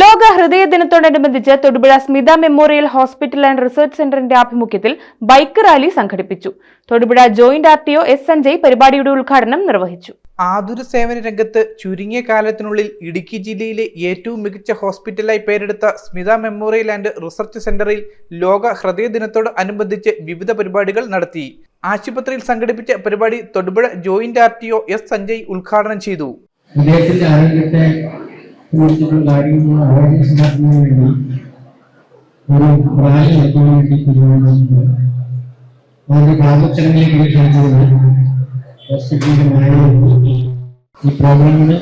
ലോക ഹൃദയ ദിനത്തോടനുബന്ധിച്ച് Thodupuzha Smitha memorial hospital and research സെന്ററിന്റെ ആഭിമുഖ്യത്തിൽ ബൈക്ക് റാലി സംഘടിപ്പിച്ചു. Thodupuzha joint R T O S Sanjay പരിപാടിയുടെ ഉദ്ഘാടനം നിർവഹിച്ചു. ആതുര സേവന രംഗത്ത് ചുരുങ്ങിയ കാലത്തിനുള്ളിൽ ഇടുക്കി ജില്ലയിലെ ഏറ്റവും മികച്ച ഹോസ്പിറ്റലായി പേരെടുത്ത സ്മിത മെമ്മോറിയൽ ആൻഡ് റിസർച്ച് സെന്ററിൽ ലോക ഹൃദയ ദിനത്തോട് അനുബന്ധിച്ച് വിവിധ പരിപാടികൾ നടത്തി. ആശുപത്രിയിൽ സംഘടിപ്പിച്ച പരിപാടി Thodupuzha joint R T O S Sanjay ഉദ്ഘാടനം ചെയ്തു. കുറിച്ചിട്ടുള്ള കാര്യങ്ങൾ അവയർനെസ് ഉണ്ടാക്കുന്നതിന് വേണ്ടി ഒരു റാലി നടത്താൻ വേണ്ടി തീരുമാനിച്ചിട്ടുണ്ട് അതിന്റെ പ്രാമുഖ്യങ്ങളിലേക്ക് ക്ഷണിച്ചത് ഹോസ്പിറ്റലിന്റെ മാനേജർ ഈ പ്രോഗ്രാമിന്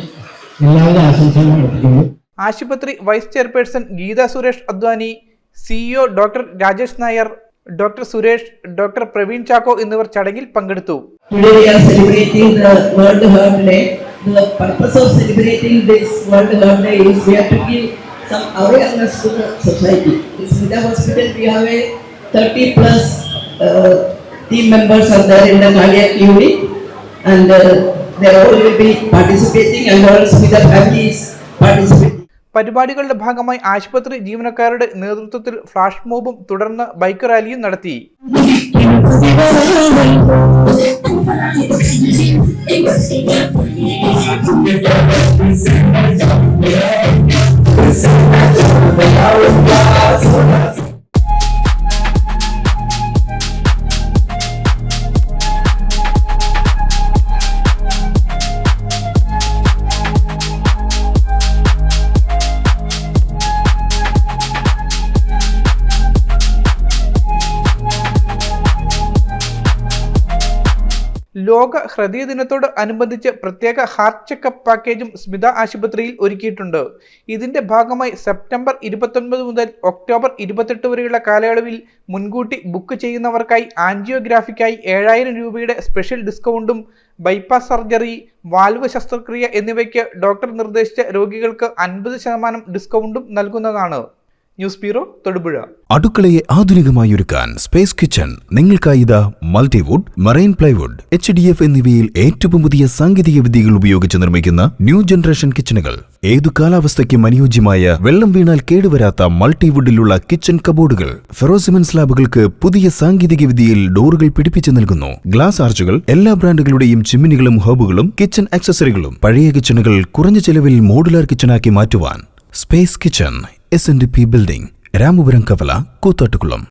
എല്ലാവിധ ആശംസകളും നടത്തുന്നു ആശുപത്രി vice chairperson Geetha Suresh Advani CEO doctor Rajesh Nair doctor Suresh doctor Praveen Chacko എന്നിവർ ചടങ്ങിൽ പങ്കെടുത്തു. The purpose of celebrating this World Heart Day is we have to give some awareness to the society. In Smita Hospital we have a 30 plus uh, team members are there in the cardiac unit and uh, they all will be participating and all Smita family is participating. പരിപാടികളുടെ ഭാഗമായി ആശുപത്രി ജീവനക്കാരുടെ നേതൃത്വത്തിൽ flash മോബും തുടർന്ന് bike റാലിയും നടത്തി porque eu me sei mais. ലോക ഹൃദയ ദിനത്തോട് അനുബന്ധിച്ച് പ്രത്യേക ഹാർട്ട് ചെക്കപ്പ് പാക്കേജും സ്മിത ആശുപത്രിയിൽ ഒരുക്കിയിട്ടുണ്ട്. ഇതിന്റെ ഭാഗമായി സെപ്റ്റംബർ ഇരുപത്തൊൻപത് മുതൽ ഒക്ടോബർ ഇരുപത്തെട്ട് വരെയുള്ള കാലയളവിൽ മുൻകൂട്ടി ബുക്ക് ചെയ്യുന്നവർക്കായി ആൻജിയോഗ്രാഫിക്കായി ഏഴായിരം രൂപയുടെ സ്പെഷ്യൽ ഡിസ്കൗണ്ടും ബൈപ്പാസ് സർജറി വാൽവ് ശസ്ത്രക്രിയ എന്നിവയ്ക്ക് ഡോക്ടർ നിർദ്ദേശിച്ച രോഗികൾക്ക് അൻപത് ശതമാനം ഡിസ്കൗണ്ടും നൽകുന്നതാണ്. News bureau Thodupuzha. അടുക്കളയെ ആധുനികമായി ഒരുക്കാൻ സ്പേസ് കിച്ചൺ നിങ്ങൾക്കായി ഇതാ multiwood marine plywood H D F എന്നിവയിൽ ഏറ്റവും പുതിയ സാങ്കേതിക വിദ്യകൾ ഉപയോഗിച്ച് നിർമ്മിക്കുന്ന ന്യൂ ജനറേഷൻ കിച്ചണുകൾ ഏതു കാലാവസ്ഥയ്ക്കും അനുയോജ്യമായ വെള്ളം വീണാൽ കേടുവരാത്ത മൾട്ടിവുഡിലുള്ള കിച്ചൺ കബോർഡുകൾ ഫെറോസിമൻ സ്ലാബുകൾക്ക് പുതിയ സാങ്കേതിക വിദ്യയിൽ ഡോറുകൾ പിടിപ്പിച്ചു നൽകുന്നു. ഗ്ലാസ് ആർച്ചുകൾ എല്ലാ ബ്രാൻഡുകളുടെയും ചിമ്മിനികളും ഹോബുകളും കിച്ചൺ ആക്സസറികളും പഴയ കിച്ചണുകൾ കുറഞ്ഞ ചെലവിൽ മോഡുലാർ കിച്ചണാക്കി മാറ്റുവാൻ space kitchen S N D P building Ramapuram കവല കൂത്താട്ടുകുളം